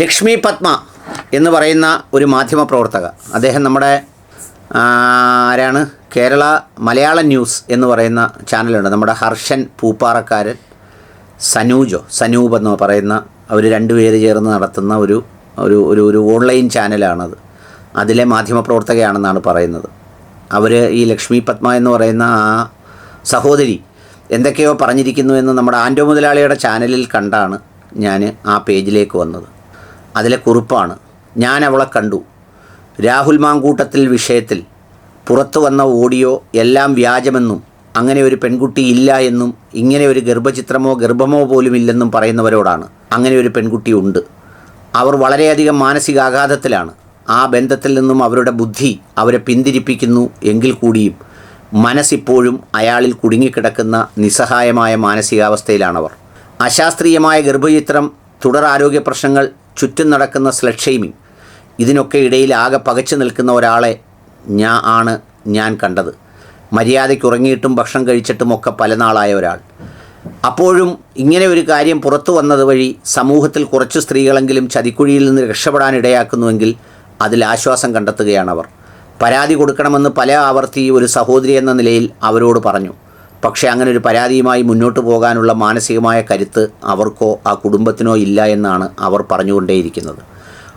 ലക്ഷ്മി പത്മ എന്ന് പറയുന്ന ഒരു മാധ്യമ പ്രവർത്തക. അദ്ദേഹം നമ്മുടെ ആരാണ്? കേരള മലയാള ന്യൂസ് എന്ന് പറയുന്ന ചാനലുണ്ട്. നമ്മുടെ ഹർഷൻ പൂപ്പാറക്കാരൻ സനൂജോ സനൂപ് എന്ന് പറയുന്ന അവർ രണ്ടുപേര് ചേർന്ന് നടത്തുന്ന ഒരു ഒരു ഒരു ഒരു ഓൺലൈൻ ചാനലാണത്. അതിലെ മാധ്യമപ്രവർത്തകയാണെന്നാണ് പറയുന്നത്. അവർ ഈ ലക്ഷ്മി പത്മ എന്ന് പറയുന്ന ആ സഹോദരി എന്തൊക്കെയോ പറഞ്ഞിരിക്കുന്നു എന്ന് നമ്മുടെ ആന്റോ മുതലാളിയുടെ ചാനലിൽ കണ്ടാണ് ഞാൻ ആ പേജിലേക്ക് വന്നത്. അതിലെ കുറിപ്പാണ്. ഞാൻ അവളെ കണ്ടു. രാഹുൽ മാങ്കൂട്ടത്തിൽ വിഷയത്തിൽ പുറത്തു വന്ന ഓഡിയോ എല്ലാം വ്യാജമെന്നും അങ്ങനെ ഒരു പെൺകുട്ടി ഇല്ല എന്നും ഇങ്ങനെ ഒരു ഗർഭചിത്രമോ ഗർഭമോ പോലും ഇല്ലെന്നും പറയുന്നവരോടാണ് അങ്ങനെ ഒരു പെൺകുട്ടി ഉണ്ട്. അവർ വളരെയധികം മാനസികാഘാതത്തിലാണ്. ആ ബന്ധത്തിൽ നിന്നും അവരുടെ ബുദ്ധി അവരെ പിന്തിരിപ്പിക്കുന്നു എങ്കിൽ കൂടിയും മനസ്സിപ്പോഴും അയാളിൽ കുടുങ്ങിക്കിടക്കുന്ന നിസ്സഹായമായ മാനസികാവസ്ഥയിലാണവർ. അശാസ്ത്രീയമായ ഗർഭചിത്രം തുടർ ആരോഗ്യ പ്രശ്നങ്ങൾ ചുറ്റും നടക്കുന്ന സ്ലഡ് ഷെയ്മിങ് ഇതിനൊക്കെ ഇടയിൽ ആകെ പകച്ചു നിൽക്കുന്ന ഒരാളെ ഞാൻ ആണ് ഞാൻ കണ്ടത്. മര്യാദയ്ക്ക് ഉറങ്ങിയിട്ടും ഭക്ഷണം കഴിച്ചിട്ടുമൊക്കെ പല നാളായ ഒരാൾ. അപ്പോഴും ഇങ്ങനെ ഒരു കാര്യം പുറത്തു വന്നത് വഴി സമൂഹത്തിൽ കുറച്ച് സ്ത്രീകളെങ്കിലും ചതിക്കുഴിയിൽ നിന്ന് രക്ഷപ്പെടാൻ ഇടയാക്കുന്നുവെങ്കിൽ അതിൽ ആശ്വാസം കണ്ടെത്തുകയാണ് അവർ. പരാതി കൊടുക്കണമെന്ന് പല ആവർത്തി ഒരു സഹോദരി എന്ന നിലയിൽ അവരോട് പറഞ്ഞു. പക്ഷേ അങ്ങനെ ഒരു പരാതിയുമായി മുന്നോട്ട് പോകാനുള്ള മാനസികമായ കരുത്ത് അവർക്കോ ആ കുടുംബത്തിനോ ഇല്ല എന്നാണ് അവർ പറഞ്ഞുകൊണ്ടേയിരിക്കുന്നത്.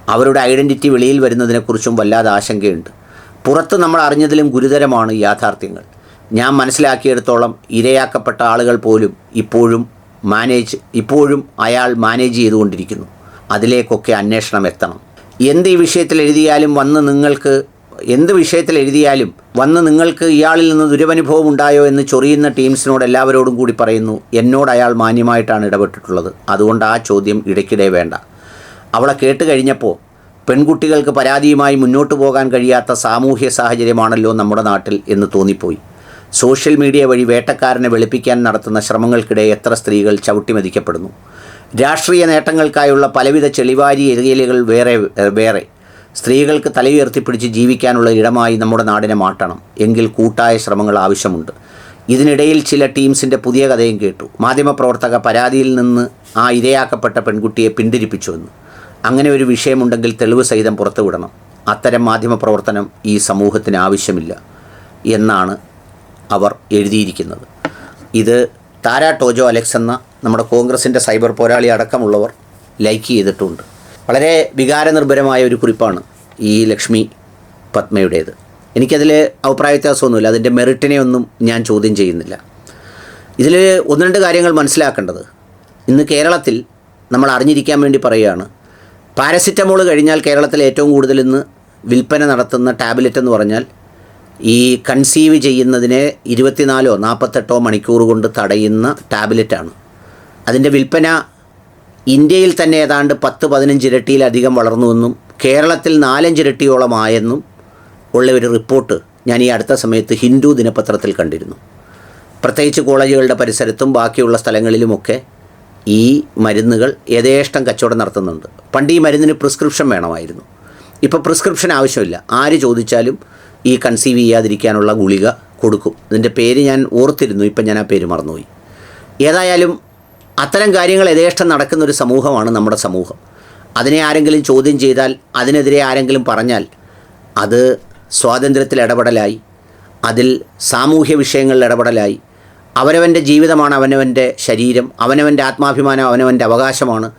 അവരുടെ ഐഡന്റിറ്റി വെളിയിൽ വരുന്നതിനെക്കുറിച്ചും വല്ലാതെ ആശങ്കയുണ്ട്. പുറത്ത് നമ്മൾ അറിഞ്ഞതിലും ഗുരുതരമാണ് യാഥാർത്ഥ്യങ്ങൾ. ഞാൻ മനസ്സിലാക്കിയെടുത്തോളം ഇരയാക്കപ്പെട്ട ആളുകൾ പോലും ഇപ്പോഴും മാനേജ് ഇപ്പോഴും അയാൾ മാനേജ് ചെയ്തുകൊണ്ടിരിക്കുന്നു. അതിലേക്കൊക്കെ അന്വേഷണം എത്തണം. എന്ത് ഈ വിഷയത്തിൽ എഴുതിയാലും വന്ന് നിങ്ങൾക്ക് എന്ത് വിഷയത്തിൽ എഴുതിയാലും വന്ന് നിങ്ങൾക്ക് ഇയാളിൽ നിന്ന് ദുരനുഭവം ഉണ്ടായോ എന്ന് ചൊറിയുന്ന ടീംസിനോട് എല്ലാവരോടും കൂടി പറയുന്നു എന്നോട് അയാൾ മാന്യമായിട്ടാണ് ഇടപെട്ടിട്ടുള്ളത്. അതുകൊണ്ട് ആ ചോദ്യം ഇടയ്ക്കിടെ വേണ്ട. അവളെ കേട്ട് കഴിഞ്ഞപ്പോൾ പെൺകുട്ടികൾക്ക് പരാതിയുമായി മുന്നോട്ട് പോകാൻ കഴിയാത്ത സാമൂഹ്യ സാഹചര്യമാണല്ലോ നമ്മുടെ നാട്ടിൽ എന്ന് തോന്നിപ്പോയി. സോഷ്യൽ മീഡിയ വഴി വേട്ടക്കാരനെ വെളുപ്പിക്കാൻ നടത്തുന്ന ശ്രമങ്ങൾക്കിടെ എത്ര സ്ത്രീകൾ ചവിട്ടിമതിക്കപ്പെടുന്നു. രാഷ്ട്രീയ നേട്ടങ്ങൾക്കായുള്ള പലവിധ ചെളിവാരി എരിയലുകൾ വേറെ വേറെ. സ്ത്രീകൾക്ക് തലയുയർത്തിപ്പിടിച്ച് ജീവിക്കാനുള്ള ഇടമായി നമ്മുടെ നാടിനെ മാറ്റണം. എങ്കിൽ കൂട്ടായ ശ്രമങ്ങൾ ആവശ്യമുണ്ട്. ഇതിനിടയിൽ ചില ടീംസിന്റെ പുതിയ കഥയും കേട്ടു. മാധ്യമപ്രവർത്തക പരാതിയിൽ നിന്ന് ആ ഇരയാക്കപ്പെട്ട പെൺകുട്ടിയെ പിന്തിരിപ്പിച്ചുവെന്ന് അങ്ങനെ ഒരു വിഷയമുണ്ടെങ്കിൽ തെളിവ് സഹിതം പുറത്തുവിടണം. അത്തരം മാധ്യമപ്രവർത്തനം ഈ സമൂഹത്തിന് ആവശ്യമില്ല എന്നാണ് അവർ എഴുതിയിരിക്കുന്നത്. ഇത് താര ടോജോ അലക്സ് എന്ന നമ്മുടെ കോൺഗ്രസിന്റെ സൈബർ പോരാളി അടക്കമുള്ളവർ ലൈക്ക് ചെയ്തിട്ടുണ്ട്. വളരെ വികാരനിർഭരമായ ഒരു കുറിപ്പാണ് ഈ ലക്ഷ്മി പത്മയുടേത്. എനിക്കതിൽ അഭിപ്രായ വ്യത്യാസമൊന്നുമില്ല. അതിന്റെ മെറിറ്റിനെ ഒന്നും ഞാൻ ചോദ്യം ചെയ്യുന്നില്ല. ഇതിൽ ഒന്ന് രണ്ട് കാര്യങ്ങൾ മനസ്സിലാക്കേണ്ടത്. ഇന്ന് കേരളത്തിൽ നമ്മൾ അറിഞ്ഞിരിക്കാൻ വേണ്ടി പറയുകയാണ്. പാരസിറ്റമോൾ കഴിഞ്ഞാൽ കേരളത്തിൽ ഏറ്റവും കൂടുതൽ ഇന്ന് വിൽപ്പന നടത്തുന്ന ടാബ്ലറ്റ് എന്ന് പറഞ്ഞാൽ ഈ കൺസീവ് ചെയ്യുന്നതിനെ ഇരുപത്തിനാലോ നാൽപ്പത്തെട്ടോ മണിക്കൂർ കൊണ്ട് തടയുന്ന ടാബ്ലറ്റാണ്. അതിന്റെ വിൽപ്പന ഇന്ത്യയിൽ തന്നെ ഏതാണ്ട് പത്ത് പതിനഞ്ച് ഇരട്ടിയിലധികം വളർന്നുവെന്നും കേരളത്തിൽ നാലഞ്ചിരട്ടിയോളമായെന്നും ഉള്ള ഒരു റിപ്പോർട്ട് ഞാൻ ഈ അടുത്ത സമയത്ത് ഹിന്ദു ദിനപത്രത്തിൽ കണ്ടിരുന്നു. പ്രത്യേകിച്ച് കോളേജുകളുടെ പരിസരത്തും ബാക്കിയുള്ള സ്ഥലങ്ങളിലുമൊക്കെ ഈ മരുന്നുകൾ യഥേഷ്ടം കച്ചവടം നടത്തുന്നുണ്ട്. പണ്ട് ഈ മരുന്നിന് പ്രിസ്ക്രിപ്ഷൻ വേണമായിരുന്നു. ഇപ്പോൾ പ്രിസ്ക്രിപ്ഷൻ ആവശ്യമില്ല. ആര് ചോദിച്ചാലും ഈ കൺസീവ് ചെയ്യാതിരിക്കാനുള്ള ഗുളിക കൊടുക്കും. ഇതിന്റെ പേര് ഞാൻ ഓർത്തിരുന്നു. ഇപ്പം ഞാൻ ആ പേര് മറന്നുപോയി. ഏതായാലും അത്തരം കാര്യങ്ങൾ യഥേഷ്ടം നടക്കുന്ന ഒരു സമൂഹമാണ് നമ്മുടെ സമൂഹം. അതിനെ ആരെങ്കിലും ചോദ്യം ചെയ്താൽ അതിനെതിരെ ആരെങ്കിലും പറഞ്ഞാൽ അത് സ്വാതന്ത്ര്യത്തിൽ ഇടപെടലായി അതിൽ സാമൂഹ്യ വിഷയങ്ങളിൽ ഇടപെടലായി. അവനവന്റെ ജീവിതമാണ് അവനവന്റെ ശരീരം അവനവന്റെ ആത്മാഭിമാനം അവനവന്റെ അവകാശമാണ്.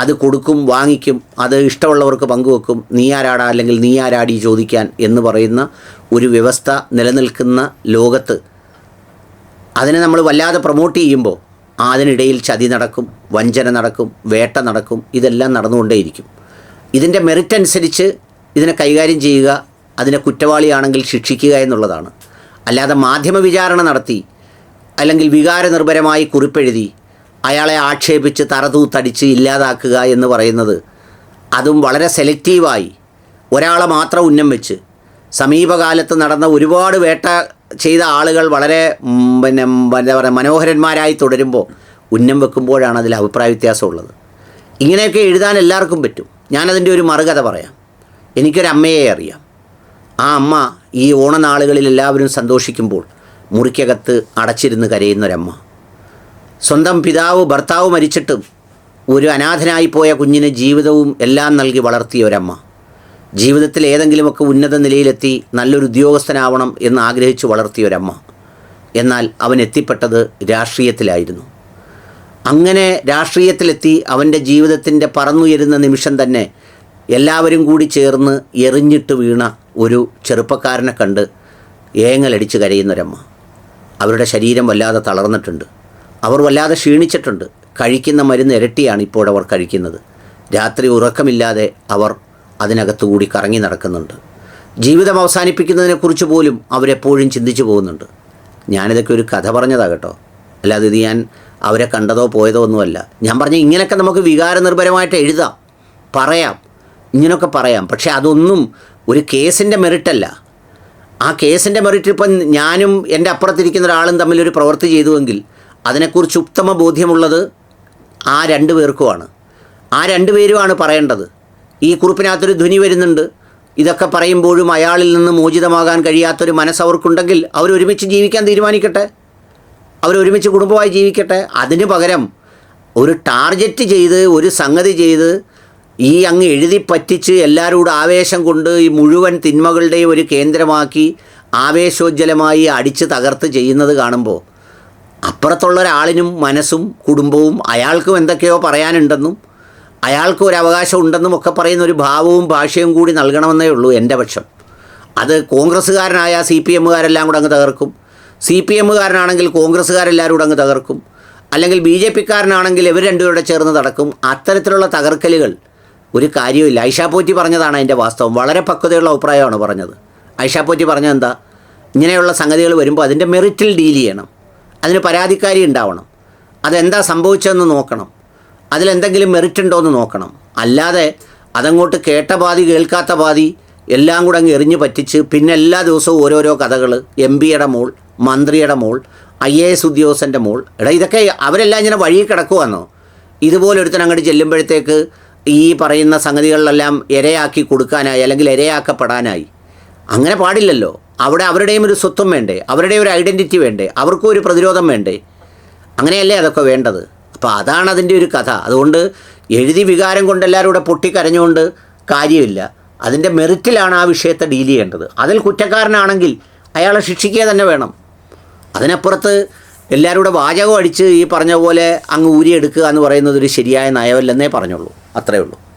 അത് കൊടുക്കും വാങ്ങിക്കും അത് ഇഷ്ടമുള്ളവർക്ക് പങ്കുവെക്കും നീ ആരാടാ അല്ലെങ്കിൽ നീ ആരാടി ചോദിക്കാൻ എന്ന് പറയുന്ന ഒരു വ്യവസ്ഥ നിലനിൽക്കുന്ന ലോകത്ത് അതിനെ നമ്മൾ വല്ലാതെ പ്രൊമോട്ട് ചെയ്യുമ്പോൾ അതിനിടയിൽ ചതി നടക്കും വഞ്ചന നടക്കും വേട്ട നടക്കും ഇതെല്ലാം നടന്നുകൊണ്ടേയിരിക്കും. ഇതിന്റെ മെറിറ്റ് അനുസരിച്ച് ഇതിനെ കൈകാര്യം ചെയ്യുക അതിനെ കുറ്റവാളിയാണെങ്കിൽ ശിക്ഷിക്കുക എന്നുള്ളതാണ്. അല്ലാതെ മാധ്യമ വിചാരണ നടത്തി അല്ലെങ്കിൽ വികാരനിർഭരമായി കുറിപ്പെഴുതി അയാളെ ആക്ഷേപിച്ച് തറതൂത്തടിച്ച് ഇല്ലാതാക്കുക എന്ന് പറയുന്നത് അതും വളരെ സെലക്റ്റീവായി ഒരാളെ മാത്രം ഉന്നം വെച്ച്. സമീപകാലത്ത് നടന്ന ഒരുപാട് വേട്ട ചെയ്ത ആളുകൾ വളരെ പിന്നെ എന്താ പറയുക മനോഹരന്മാരായി തുടരുമ്പോൾ ഉന്നം വെക്കുമ്പോഴാണ് അതിൽ അഭിപ്രായ വ്യത്യാസമുള്ളത് ഇങ്ങനെയൊക്കെ എഴുതാൻ എല്ലാവർക്കും പറ്റും. ഞാനതിന്റെ ഒരു മറുകഥ പറയാം. എനിക്കൊരു അമ്മയെ അറിയാം. ആ അമ്മ ഈ ഓണനാളുകളിൽ എല്ലാവരും സന്തോഷിക്കുമ്പോൾ മുറിക്കകത്ത് അടച്ചിരുന്ന് കരയുന്നൊരമ്മ സ്വന്തം പിതാവ് ഭർത്താവ് മരിച്ചിട്ടും ഒരു അനാഥനായി പോയ കുഞ്ഞിന് ജീവിതവും എല്ലാം നൽകി വളർത്തിയ ഒരമ്മ. ജീവിതത്തിൽ ഏതെങ്കിലുമൊക്കെ ഉന്നത നിലയിലെത്തി നല്ലൊരു ഉദ്യോഗസ്ഥനാവണം എന്ന് ആഗ്രഹിച്ചു വളർത്തിയ ഒരമ്മ എന്നാൽ അവൻ എത്തിപ്പെട്ടത് രാഷ്ട്രീയത്തിലായിരുന്നു. അങ്ങനെ രാഷ്ട്രീയത്തിലെത്തി അവന്റെ ജീവിതത്തിന്റെ പറന്നുയരുന്ന നിമിഷം തന്നെ എല്ലാവരും കൂടി ചേർന്ന് എറിഞ്ഞിട്ട് വീണ ഒരു ചെറുപ്പക്കാരനെ കണ്ട് ഏങ്ങലടിച്ച് കരയുന്നൊരമ്മ. അവരുടെ ശരീരം വല്ലാതെ തളർന്നിട്ടുണ്ട്. അവർ വല്ലാതെ ക്ഷീണിച്ചിട്ടുണ്ട്. കഴിക്കുന്ന മരുന്ന് ഇരട്ടിയാണ് ഇപ്പോൾ അവർ കഴിക്കുന്നത്. രാത്രി ഉറക്കമില്ലാതെ അവർ അതിനകത്തുകൂടി കറങ്ങി നടക്കുന്നുണ്ട്. ജീവിതം അവസാനിപ്പിക്കുന്നതിനെക്കുറിച്ച് പോലും അവരെപ്പോഴും ചിന്തിച്ചു പോകുന്നുണ്ട്. ഞാനിതൊക്കെ ഒരു കഥ പറഞ്ഞതാ കേട്ടോ. അല്ലാതെ ഇത് ഞാൻ അവരെ കണ്ടതോ പോയതോ ഒന്നുമല്ല. ഞാൻ പറഞ്ഞ ഇങ്ങനെയൊക്കെ നമുക്ക് വികാര നിർഭരമായിട്ട് എഴുതാം. പറയാം. ഇങ്ങനെയൊക്കെ പറയാം. പക്ഷേ അതൊന്നും ഒരു കേസിന്റെ മെറിറ്റല്ല. ആ കേസിന്റെ മെറിറ്റ് ഇപ്പം ഞാനും എന്റെ അപ്പുറത്തിരിക്കുന്ന ഒരാളും തമ്മിൽ ഒരു പ്രവൃത്തി ചെയ്തുവെങ്കിൽ അതിനെക്കുറിച്ച് ഉത്തമ ബോധ്യമുള്ളത് ആ രണ്ടു പേർക്കുമാണ്. ആ രണ്ടു പേരുമാണ് പറയേണ്ടത്. ഈ കുറിപ്പിനകത്തൊരു ധ്വനി വരുന്നുണ്ട്. ഇതൊക്കെ പറയുമ്പോഴും അയാളിൽ നിന്ന് മോചിതമാകാൻ കഴിയാത്തൊരു മനസ്സ് അവർക്കുണ്ടെങ്കിൽ അവർ ഒരുമിച്ച് ജീവിക്കാൻ തീരുമാനിക്കട്ടെ. അവരൊരുമിച്ച് കുടുംബമായി ജീവിക്കട്ടെ. അതിന് പകരം ഒരു ടാർഗറ്റ് ചെയ്ത് ഒരു സംഗതി ചെയ്ത് ഈ അങ്ങ് എഴുതി പറ്റിച്ച് എല്ലാവരോടും ആവേശം കൊണ്ട് ഈ മുഴുവൻ തിന്മകളുടെയും ഒരു കേന്ദ്രമാക്കി ആവേശോജ്വലമായി അടിച്ച് തകർത്ത് ചെയ്യുന്നത് കാണുമ്പോൾ അപ്പുറത്തുള്ള ഒരാളിനും മനസ്സും കുടുംബവും അയാൾക്കും എന്തൊക്കെയോ പറയാനുണ്ടെന്നും അയാൾക്ക് ഒരു അവകാശം ഉണ്ടെന്നും ഒക്കെ പറയുന്ന ഒരു ഭാവവും ഭാഷയും കൂടി നൽകണമെന്നേ ഉള്ളൂ എന്റെ പക്ഷം. അത് കോൺഗ്രസ്സുകാരനായ സി പി എമ്മുകാരെല്ലാം കൂടെ അങ്ങ് തകർക്കും. സി പി എമ്മുകാരനാണെങ്കിൽ കോൺഗ്രസ്സുകാരെല്ലാവരും കൂടെ അങ്ങ് തകർക്കും. അല്ലെങ്കിൽ ബി ജെ പിക്കാരനാണെങ്കിൽ ഇവർ രണ്ടുപേരുടെ ചേർന്ന് നടക്കും. അത്തരത്തിലുള്ള തകർക്കലുകൾ ഒരു കാര്യമില്ല ഐഷാ പോറ്റി പറഞ്ഞതാണ് അതിന്റെ വാസ്തവം. വളരെ പക്വതയുള്ള അഭിപ്രായമാണ് പറഞ്ഞത്. ഐഷാ പോറ്റി പറഞ്ഞത് എന്താ? ഇങ്ങനെയുള്ള സംഗതികൾ വരുമ്പോൾ അതിന്റെ മെറിറ്റിൽ ഡീൽ ചെയ്യണം. അതിന് പരാതിക്കാരി ഉണ്ടാവണം. അതെന്താ സംഭവിച്ചതെന്ന് നോക്കണം. അതിലെന്തെങ്കിലും മെറിറ്റ് ഉണ്ടോ എന്ന് നോക്കണം. അല്ലാതെ അതങ്ങോട്ട് കേട്ട പാതി കേൾക്കാത്ത പാതി എല്ലാം കൂടെ അങ്ങ് എറിഞ്ഞ് പറ്റിച്ച് പിന്നെ എല്ലാ ദിവസവും ഓരോരോ കഥകൾ എം പിയുടെ മോൾ മന്ത്രിയുടെ മോൾ ഐ എ എസ് ഉദ്യോഗസ്ഥന്റെ മോൾ. എടാ ഇതൊക്കെ അവരെല്ലാം ഇങ്ങനെ വഴി കിടക്കുവാന്നോ? ഇതുപോലെ ഒരുത്തൻ അങ്ങോട്ട് ചെല്ലുമ്പോഴത്തേക്ക് ഈ പറയുന്ന സംഗതികളിലെല്ലാം ഇരയാക്കി കൊടുക്കാനായി അല്ലെങ്കിൽ ഇരയാക്കപ്പെടാനായി. അങ്ങനെ പാടില്ലല്ലോ. അവിടെ അവരുടെയും ഒരു സ്വത്വം വേണ്ടേ? അവരുടെയും ഒരു ഐഡന്റിറ്റി വേണ്ടേ? അവർക്കും ഒരു പ്രതിരോധം വേണ്ടേ? അങ്ങനെയല്ലേ അതൊക്കെ വേണ്ടത്? അപ്പോൾ അതാണ് അതിന്റെ ഒരു കഥ. അതുകൊണ്ട് എഴുതി വികാരം കൊണ്ട് എല്ലാവരും കൂടെ പൊട്ടിക്കരഞ്ഞുകൊണ്ട് കാര്യമില്ല. അതിന്റെ മെറിറ്റിലാണ് ആ വിഷയത്തെ ഡീൽ ചെയ്യേണ്ടത്. അതിൽ കുറ്റക്കാരനാണെങ്കിൽ അയാളെ ശിക്ഷിക്കുക തന്നെ വേണം. അതിനപ്പുറത്ത് എല്ലാവരും കൂടെ വാചകം അടിച്ച് ഈ പറഞ്ഞ പോലെ അങ്ങ് ഊരിയെടുക്കുക എന്ന് പറയുന്നത് ഒരു ശരിയായ നയമല്ലെന്നേ പറഞ്ഞുള്ളൂ. അത്രയേ ഉള്ളൂ.